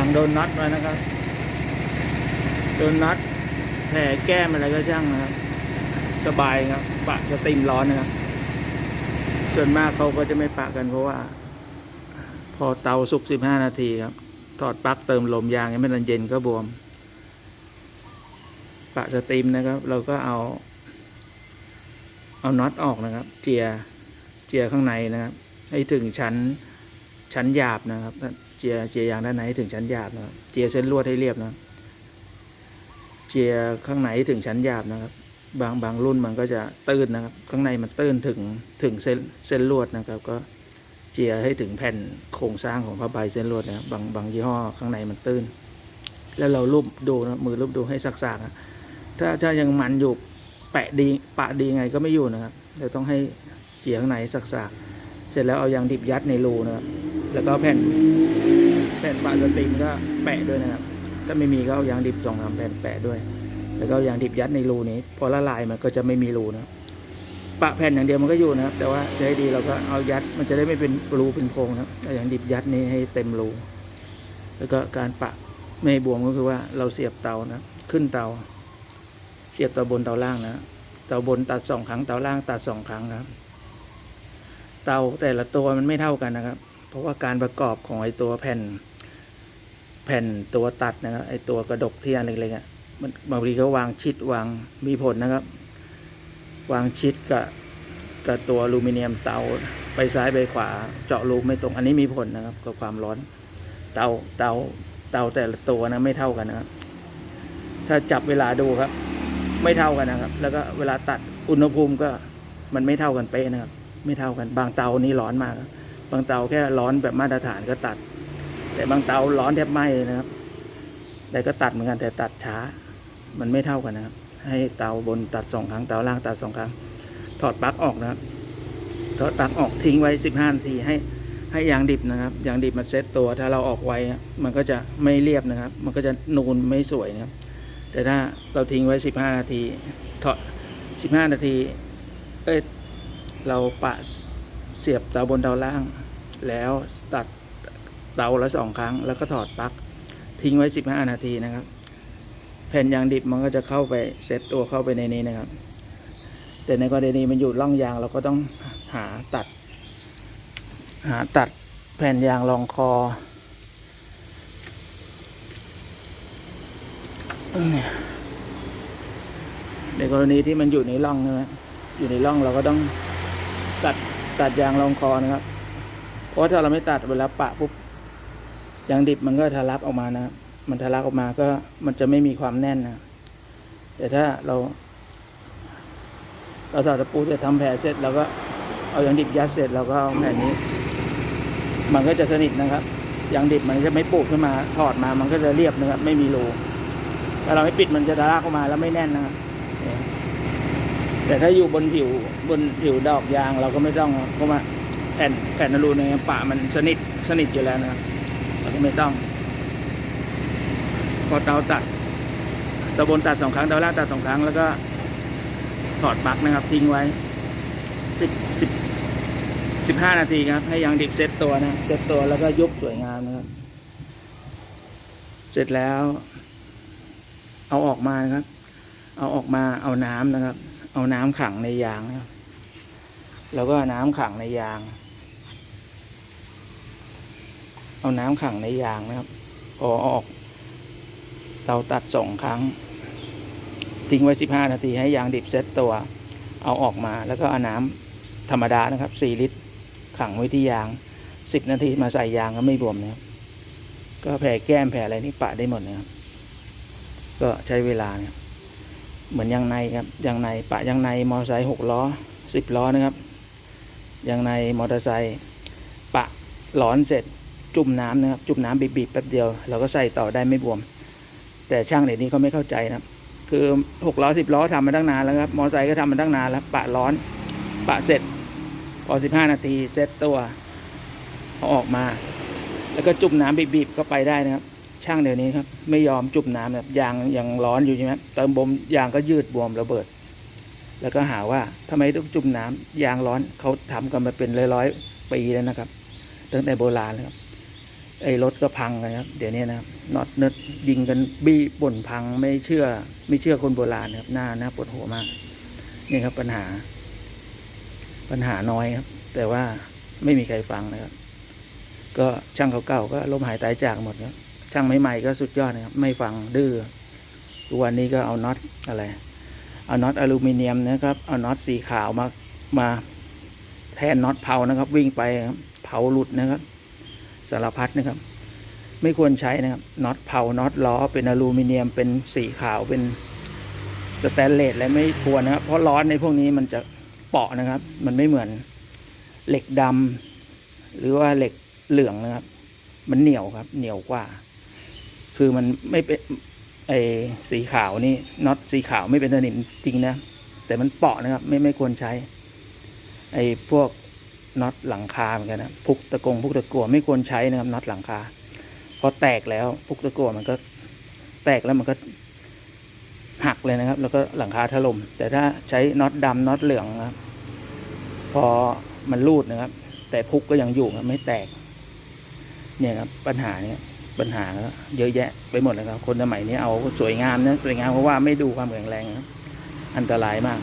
างโดนน็อตมานะครับ โดนน็อตแผลแก้มอะไรก็ช่างนะครับ สบายครับ ปะจะติมร้อนนะครับ ส่วนมากเขาก็จะไม่ปะกันเพราะว่า พอเตาสุกสิบห้านาทีครับ ถอดปลั๊กเติมลมยางยังไม่ทันเย็นก็บวม ปะสตรีมนะครับ เราก็เอา เอาน็อตออกนะครับ เจียเจียข้างในนะครับ ให้ถึงชั้นชั้นหยาบนะครับ จียเจียยางด้านในให้ถึงชั้นหยาบนะครับเจียเส้นลวดให้เรียบนะ เจียข้างในให้ถึงชั้นหยาบนะครับ บางบางรุ่นมันก็จะตื้นนะครับ ข้างในมันตื้นถึงถึงเส้นเส้นลวดนะครับ ก็เจียให้ถึงแผ่นโครงสร้างของผ้าใบเส้นลวดนะครับบางบางยี่ห้อข้างในมันตื้น แล้วเราลูบดูนะมือลูบดูให้สักๆนะถ้าถ้ายังมันอยู่แปะดีปะดีไงก็ไม่อยู่นะครับเราต้องให้เจียข้างในสักๆเสร็จแล้วเอายางดิบยัดในรูนะครับ แล้วก็แผ่นแผ่นปะสตรีมก็แปะด้วยนะครับ ถ้าไม่มีก็เอายางดิบสองสามแผ่นแปะด้วย แล้วก็ยางดิบยัดในรูนี้ พอละลายมันก็จะไม่มีรูนะปะแผ่นอย่างเดียวมันก็อยู่นะครับ แต่ว่าจะให้ดีเราก็เอายัดมันจะได้ไม่เป็นรูเป็นโพรงนะเอายางดิบยัดนี้ให้เต็มรูแล้วก็การปะไม่บวมก็คือว่าเราเสียบเตานะขึ้นเตา เสียบเตาบนเตาล่างนะเตาบนตัดสองครั้งเตาล่างตัดสองครั้งครับ เตาแต่ละตัวมันไม่เท่ากันนะครับ ราะว่าการประกอบของไอ้ตัวแผ่น แผ่นตัวตัดนะครับไอ้ตัวกระดกที่อันเล็กๆอะมันบางทีเขาวางชิดวางมีผลนะครับ วางชิดกับกับตัวอลูมิเนียมเตาไปซ้ายไปขวาเจาะรูไม่ตรง อันนี้มีผลนะครับกับความร้อน เตาเตาเตาแต่ละตัวนะไม่เท่ากันนะครับ ถ้าจับเวลาดูครับ ไม่เท่ากันนะครับ แล้วก็เวลาตัดอุณหภูมิก็มันไม่เท่ากันเป๊ะนะครับ ไม่เท่ากัน บางเตานี่ร้อนมากครับ บางเตาแค่ร้อนแบบมาตรฐานก็ตัด แต่บางเตาร้อนแทบไหม้นะครับ แต่ก็ตัดเหมือนกันแต่ตัดช้า มันไม่เท่ากันนะครับ ให้เตาบนตัดสองครั้งเตาล่างตัดสองครั้ง ถอดปลั๊กออกนะครับ ถอดปลั๊กออกทิ้งไว้สิบห้านาทีให้ให้ยางดิบนะครับยางดิบมันเซ็ตตัว ถ้าเราออกไว้มันก็จะไม่เรียบนะครับ มันก็จะนูนไม่สวยนะครับ แต่ถ้าเราทิ้งไว้สิบห้านาทีถอดสิบห้านาที เอ้ยเราปะ เสียบเตาบนเตาล่าง แล้วตัดเตาละสองครั้ง แล้วก็ถอดปลั๊กทิ้งไว้สิบห้านาทีนะครับ แผ่นยางดิบมันก็จะเข้าไปเซตตัวเข้าไปในนี้นะครับ แต่ในกรณีมันอยู่ร่องยางเราก็ต้องหาตัด หาตัดแผ่นยางรองคอในกรณีที่มันอยู่ในร่องใช่ไหมอยู่ในร่องเราก็ต้องตัด ตัดยางรองคอนะครับ เพราะถ้าเราไม่ตัดเวลาปะปุ๊บยางดิบมันก็ทะลักออกมานะ มันทะลักออกมาก็มันจะไม่มีความแน่นนะ แต่ถ้าเรา เราถอดตะปูเสร็จทำแผลเสร็จเราก็เอายางดิบยัดเสร็จเราก็เอาแผ่นนี้ มันก็จะสนิทนะครับยางดิบมันจะไม่ปูขึ้นมาถอดมา มันก็จะเรียบนะครับ ไม่มีรูถ้าเราไม่ปิดมันจะทะลักออกมาแล้วไม่แน่นนะครับ แต่ถ้าอยู่บนผิวบนผิวดอกยางเราก็ไม่ต้องเพราะว่าแผ่นแผ่นอลูเนี่ยปะมันสนิทสนิทอยู่แล้วนะครับเราก็ไม่ต้อง พอเตาตัดตาบนตัดสองครั้งเตาล่างตัดสองครั้งแล้วก็ถอดปลั๊กนะครับทิ้งไว้สิบสิบสิบห้านาทีครับ ให้ยางดิบเซ็ตตัวนะเซ็ตตัวแล้วก็ยุบสวยงามนะครับ เสร็จแล้ว เอาออกมานะครับ เอาออกมาเอาน้ำนะครับ เอาน้ำขังในยางนะครับแล้วก็น้ำขังในยาง เอาน้ำขังในยางนะครับอเอาออกเตาตัดสองครั้ง ทิ้งไว้สิบห้านาทีให้ยางดิบเซตตัว เอาออกมาแล้วก็เอาน้ำธรรมดานะครับสี่ลิตร ขังไว้ที่ยางสิบนาทีมาใส่ยางก็ไม่บวมนะครับ ก็แผลแก้มแผลอะไรนี่ปะได้หมดนะครับ ก็ใช้เวลาเนี่ย เหมือนยางในครับยางในปะยางในมอเตอร์ไซค์หกล้อสิบล้อนะครับยางในมอเตอร์ไซค์ปะหลอนเสร็จจุ่มน้ำนะครับ จุ่มน้ำบีบๆแป๊บเดียวเราก็ใส่ต่อได้ไม่บวม แต่ช่างเดี๋ยวนี้เขาไม่เข้าใจนะครับ คือหกล้อสิบล้อทำมาตั้งนานแล้วครับมอเตอร์ไซค์ก็ทำมาตั้งนานแล้ว ปะร้อน ปะเสร็จพอสิบห้านาทีเซ็ตตัวเอาออกมา แล้วก็จุ่มน้ำบีบๆก็ไปได้นะครับ ช่างเดี๋ยวนี้ครับ ไม่ยอมจุ่มน้ำแบบยางยังร้อนอยู่ใช่ไหมเติมบมยางก็ยืดบวมระเบิด แล้วก็หาว่าทำไมต้องจุ่มน้ำยางร้อนเขาทำกันมาเป็นร้อยๆปีแล้วนะครับตั้งแต่โบราณแล้วครับไอ้รถก็พังกันครับเดี๋ยวนี้นะครับน็อตเนิดยิงกันบี้บ่นพังไม่เชื่อ ไม่เชื่อคนโบราณครับหน้าหน้าปวดหัวมากนี่ครับปัญหา ปัญหาน้อยครับ แต่ว่าไม่มีใครฟังนะครับ ก็ช่างเก่าๆก็ล้มหายตายจากหมดครับ ช่างใหม่ๆก็สุดยอดนะครับ ไม่ฟังดื้อทุกวันนี้ก็เอาน็อตอะไร เอาน็อตอลูมิเนียมนะครับ เอาน็อตสีขาวมามาแทนน็อตเผานะครับ วิ่งไปครับเผาหลุดนะครับ สารพัดนะครับ ไม่ควรใช้นะครับน็อตเผาน็อตล้อเป็นอลูมิเนียมเป็นสีขาวเป็นสแตนเลสและไม่ควรนะครับ เพราะร้อนในพวกนี้มันจะเปาะนะครับ มันไม่เหมือนเหล็กดำหรือว่าเหล็กเหลืองนะครับ มันเหนียวครับ เหนียวกว่า คือมันไม่เป็นไอสีขาวนี่น็อตสีขาวไม่เป็นสนิมจริงนะ แต่มันเปาะนะครับ ไม่ไม่ควรใช้ ไอพวกน็อตหลังคาเหมือนกันนะพุกตะกงพุกตะกัวไม่ควรใช้นะครับน็อตหลังคาพอแตกแล้วพุกตะกัวมันก็ แตกแล้วมันก็หักเลยนะครับ แล้วก็หลังคาถล่มแต่ถ้าใช้น็อตดำน็อตเหลืองนะครับ พอมันรูดนะครับ แต่พุกก็ยังอยู่ครับไม่แตก เนี่ยครับปัญหาเนี่ย ปัญหาเยอะแยะไปหมดเลยครับ คนสมัยนี้เอาสวยงามนะสวยงามเพราะว่าไม่ดูความแข็งแรงนะครับอันตรายมาก